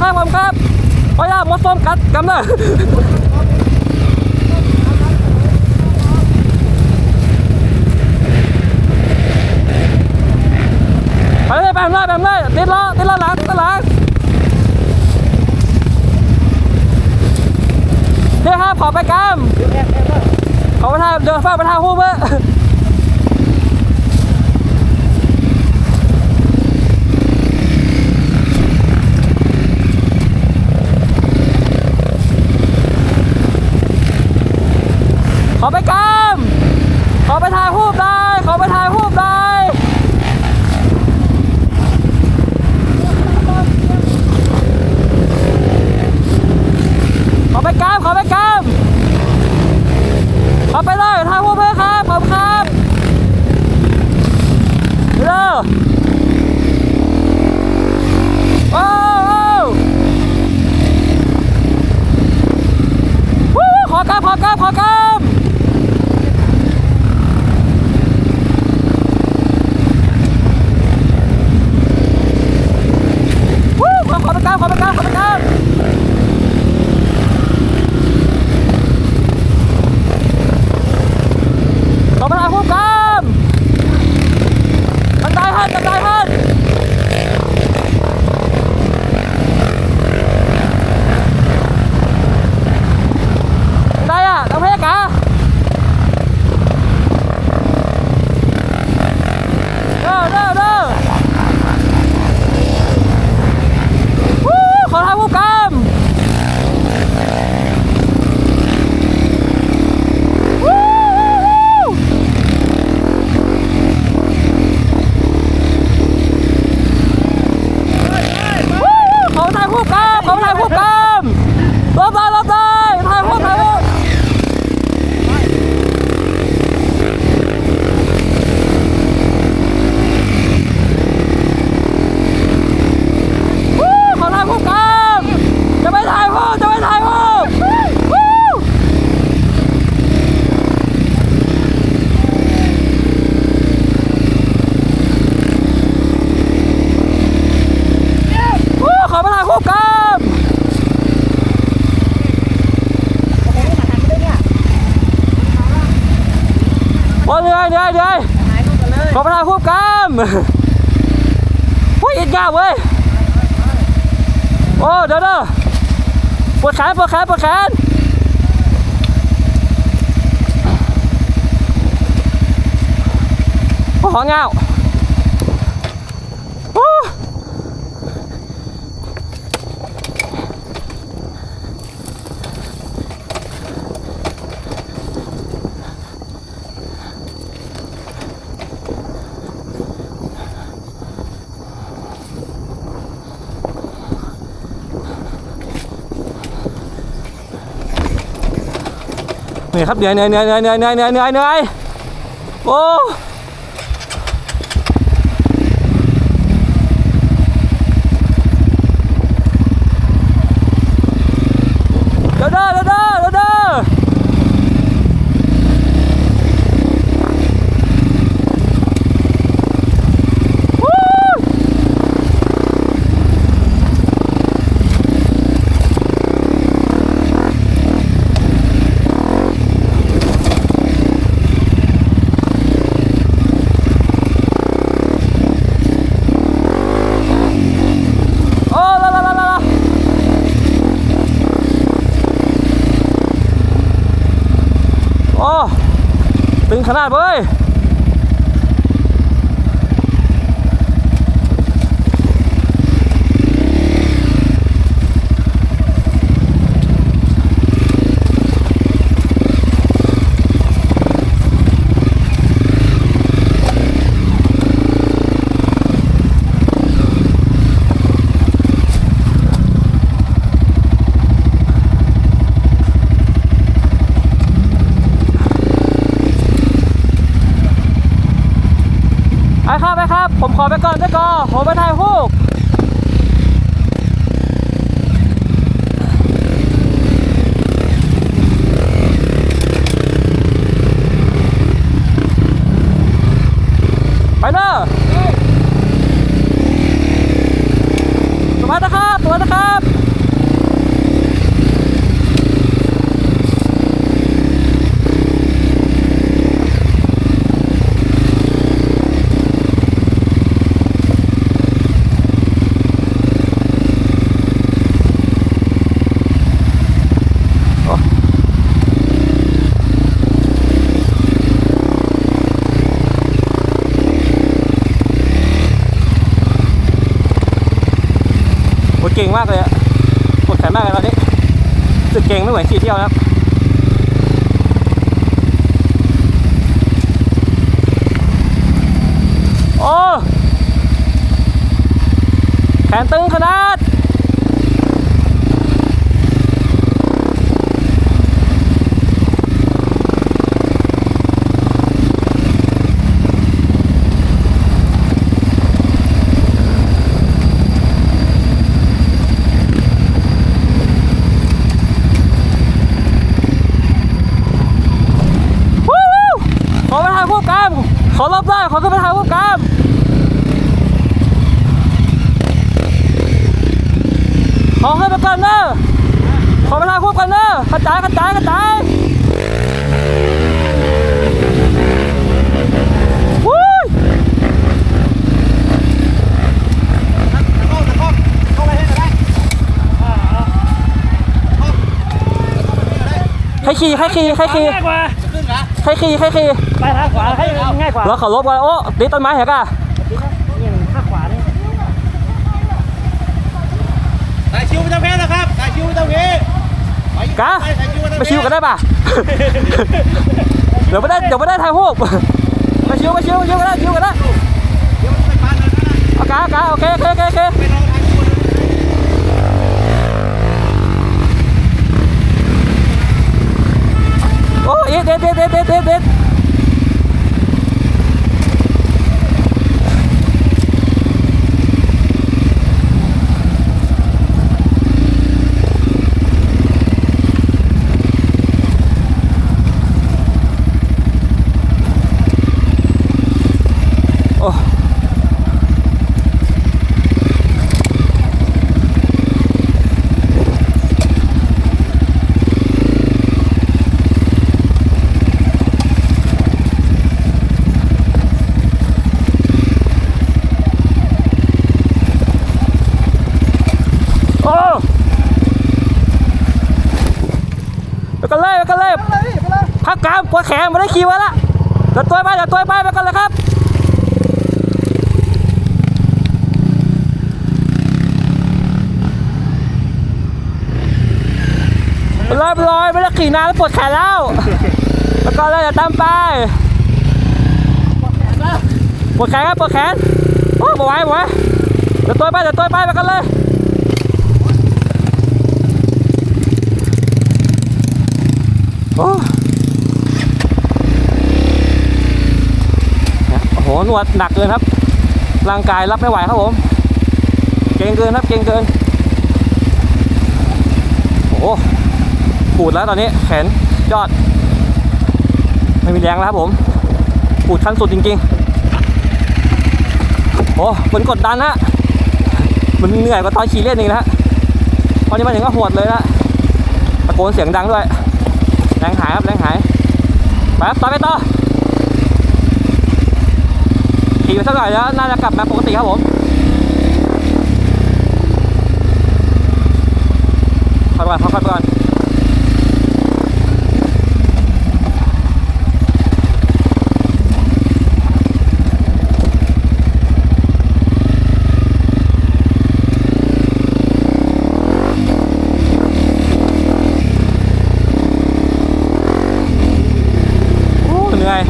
ข้างบผมครับโอ้ยมอส้มกัดกำเลยไปเลยแปมเลยแปมเลยติดล้อติดล้อหลังติดล้อหลังเดี๋ยครับขอไปกัมขอไปทางเดินฟ้าไปทางหูเบอร์ เดี๋ยวเดี๋ยวขอประทานควบกำหุ้ยอิดงาเว้ย โอ้ เดี๋เด้อปวดแขนปวดแขนปวดแขนโอ้หอเงา เหนื่อยครับเหนื่อยเหนื่อยเหนื่อยเหนื่อยเหนื่อยเหนื่อยเหนื่อยโอ้ ขนาดเว้ย ดเก่งมากเลยอะปวดแขนมากเลยตอนนี้สึกเก่งไม่เหมือนขี่เที่ยวนะครับโอ้แขนตึงขนาด วู้วู้ขอไปถ่ายรูปกันขอรอบได้ขอขึ้นไปถ่ายรูปกันขอขึ้นไป ก่อนเนอะขอไปถ่ายรูปกันเนอะกระจายกระจายกระจายวู้ยใครขี่ใครขี่ใครขี่ง่ายกว่าใครขี่ใครขี่ไปทางขวาให้ง่ายกว่าแล้วเขาลบกันโอ้ติดต้นไม้เหรอกะ นี่ข้างขวานี่ สายชิวไม่ต้องเพนะครับสายชิวไม่ต้องเพกะไปชิวกันได้ป่ะเดี๋ยวไม่ได้เดี๋ยวไม่ได้ถ่ายรูปไปชิวไปชิวไปชิวกันได้ชิวกันได้เดี๋ยวมันไปปานนั้นนะเอากะกะโอเคโอเคโอเคโอเคไปลองทางชิวโอ้ยเด็ดเด็ดเด็ดเด็ดเด็ดเด็ดโอ้โอ้ไปกันเลยไปกันเลยพักกลาง ปวดแขนไม่ได้ขี่ไว้ละเดี๋ยวตัวไปเดี๋ยวตัวไปไปกันเลยครับไปเลยไปเลยไม่ได้ขี่นานแล้วปวดแขนแล้วแล้วก็เลยจะตามไปปวดแขนครับปวดแขนโอ้บอกไว้บอกไว้เดี๋ยวตัวไปเดี๋ยวตัวไปไปกันเลยโอ้โอ้โหหนวดหนักเกินครับ ร่างกายรับไม่ไหวครับผม เก่งเกินครับเก่งเกิน โอ้โหปูดแล้วตอนนี้แขนยอด ไม่มีแรงแล้วครับผมปูดขั้นสุดจริงๆ โอ้มันกดดันฮะมันเหนื่อยกว่าตอนขี่เล่นอีกนะฮะตอนนี้มาถึงก็หวดเลยนะตะโกนเสียงดังด้วย แรงหายครับแรงหายไปครับต่อไปต่อ ขี่ไปสักหน่อยแล้วน่าจะกลับมาปกติครับผมค่อยๆไปก่อนค่อยๆไปก่อน โอ้เหนื่อย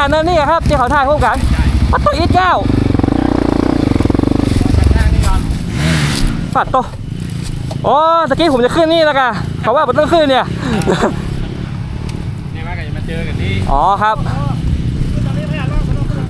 อะเนินนี่อะครับที่เขาถ่ายคู่กันปัดตัวอีทแก้วนั่งนี่ก่อนปัดตัวโอ้ตะกี้ผมจะขึ้นนี่แล้วกันเขาว่าผมต้องขึ้นเนี่ยเนี่ยมากันจะมาเจอกันที่อ๋อครับโอ้